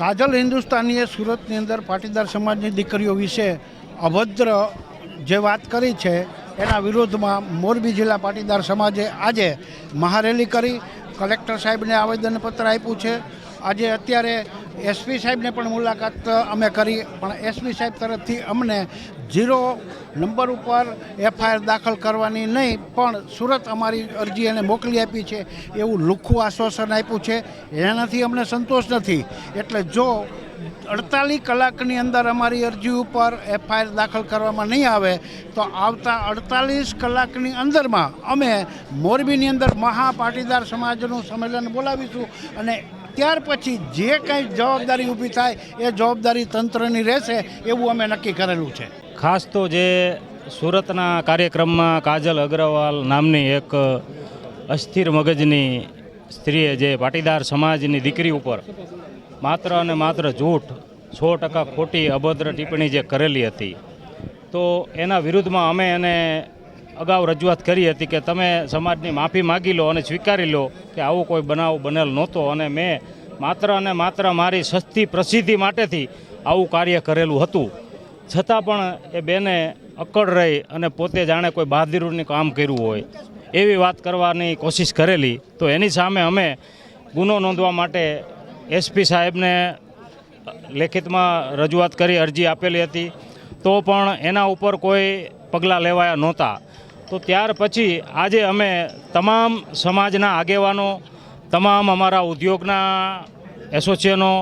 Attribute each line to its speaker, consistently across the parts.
Speaker 1: કાજલ હિન્દુસ્તાનીએ સુરતની અંદર પાટીદાર સમાજની દીકરીઓ વિશે અભદ્ર જે વાત કરી છે, એના વિરોધમાં મોરબી જિલ્લા પાટીદાર સમાજે આજે મહારેલી કરી. કલેક્ટર સાહેબને આવેદનપત્ર આપ્યું છે. આજે અત્યારે એસપી સાહેબને પણ મુલાકાત અમે કરી, પણ એસપી સાહેબ તરફથી અમને ઝીરો નંબર ઉપર એફઆઈઆર દાખલ કરવાની નહીં, પણ સુરત અમારી અરજી એને મોકલી આપી છે, એવું લુખ્ખું આશ્વાસન આપ્યું છે. એનાથી અમને સંતોષ નથી. એટલે જો અડતાલીસ કલાકની અંદર અમારી અરજી ઉપર એફઆઈઆર દાખલ કરવામાં નહીં આવે, તો આવતા અડતાલીસ કલાકની અંદરમાં અમે મોરબીની અંદર મહા પાટીદાર સમાજનું સંમેલન બોલાવીશું અને ત્યાર પછી જે કંઈ જવાબદારી ઊભી થાય એ જવાબદારી તંત્રની રહેશે એવું અમે નક્કી કરેલું છે.
Speaker 2: ખાસ તો જે સુરતના કાર્યક્રમમાં કાજલ અગ્રવાલ નામની એક અસ્થિર મગજની સ્ત્રીએ જે પાટીદાર સમાજની દીકરી ઉપર માત્ર અને માત્ર જૂઠ સો ટકા ખોટી અભદ્ર ટિપ્પણી જે કરેલી હતી, તો એના વિરુદ્ધમાં અમે એને અગાઉ રજૂઆત કરી હતી કે તમે સમાજની માફી માગી લો અને સ્વીકારી લો કે આવો કોઈ બનાવ બનેલ નહોતો અને મેં માત્ર અને માત્ર મારી સસ્તી પ્રસિદ્ધિ માટેથી આવું કાર્ય કરેલું હતું. છતાં પણ એ બેને અકળ રહી અને પોતે જાણે કોઈ બહાદુરીનું કામ કર્યું હોય એવી વાત કરવાની કોશિશ કરેલી. તો એની સામે અમે ગુનો નોંધવા માટે એસપી સાહેબને લેખિતમાં રજૂઆત કરી, અરજી આપેલી હતી. તો પણ એના ઉપર કોઈ પગલાં લેવાયા નહોતા. તો ત્યાર પછી આજે અમે તમામ સમાજના આગેવાનો, તમામ અમારા ઉદ્યોગના એસોસિએશનો,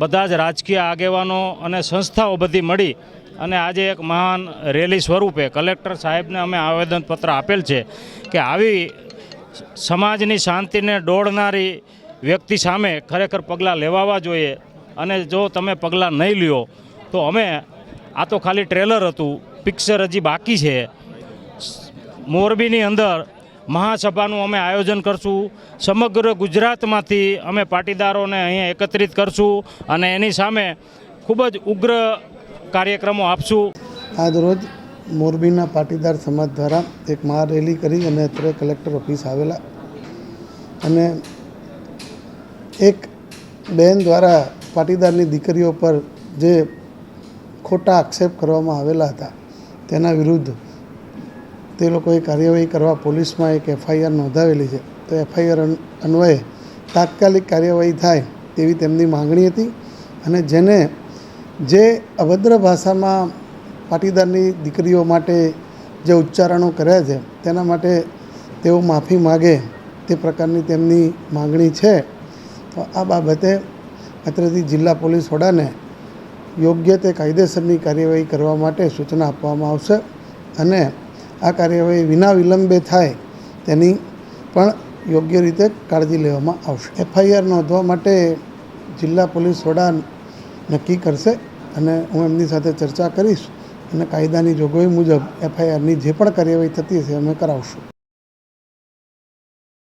Speaker 2: બધા જ રાજકીય આગેવાનો અને સંસ્થાઓ બધી મળી અને આજે એક મહાન રેલી સ્વરૂપે કલેક્ટર સાહેબને અમે આવેદનપત્ર આપેલ છે કે આવી સમાજની શાંતિને દોડનારી વ્યક્તિ સામે ખરેખર પગલાં લેવાવા જોઈએ અને જો તમે પગલાં નહીં લ્યો, તો અમે આ તો ખાલી ટ્રેલર હતું, પિક્ચર હજી બાકી છે. મોરબીની અંદર મહાસભાનું અમે આયોજન કરશું. સમગ્ર ગુજરાતમાંથી અમે પાટીદારોને અહીંયા એકત્રિત કરશું અને એની સામે ખૂબ જ ઉગ્ર કાર્યક્રમો આપશું.
Speaker 3: આજ રોજ મોરબીના પાટીદાર સમાજ દ્વારા એક મહારેલી કરી અને અત્રે કલેક્ટર ઓફિસ આવેલા. અને એક બેન દ્વારા પાટીદારની દીકરીઓ પર જે ખોટા આક્ષેપ કરવામાં આવેલા હતા, તેના વિરુદ્ધ તે લોકોએ કાર્યવાહી કરવા પોલીસમાં એક એફઆઈઆર નોંધાવેલી છે. તો એફઆઈઆર અન્વયે તાત્કાલિક કાર્યવાહી થાય તેવી તેમની માંગણી હતી અને જેને, જે અભદ્ર ભાષામાં પાટીદારની દીકરીઓ માટે જે ઉચ્ચારણો કર્યા છે, તેના માટે તેઓ માફી માગે તે પ્રકારની તેમની માંગણી છે. તો આ બાબતે અત્રેથી જિલ્લા પોલીસ વડાને યોગ્ય તે કાયદેસરની કાર્યવાહી કરવા માટે સૂચના આપવામાં આવશે અને આ કાર્યવાહી વિના વિલંબે થાય તેની પણ યોગ્ય રીતે કાળજી લેવામાં આવશે. એફઆઈઆર નોંધવા માટે જિલ્લા પોલીસ વડા નક્કી કરશે અને હું એમની સાથે ચર્ચા કરીશ અને કાયદાની જોગવાઈ મુજબ એફઆઈઆરની જે પણ કાર્યવાહી થતી હશે અમે કરાવશું.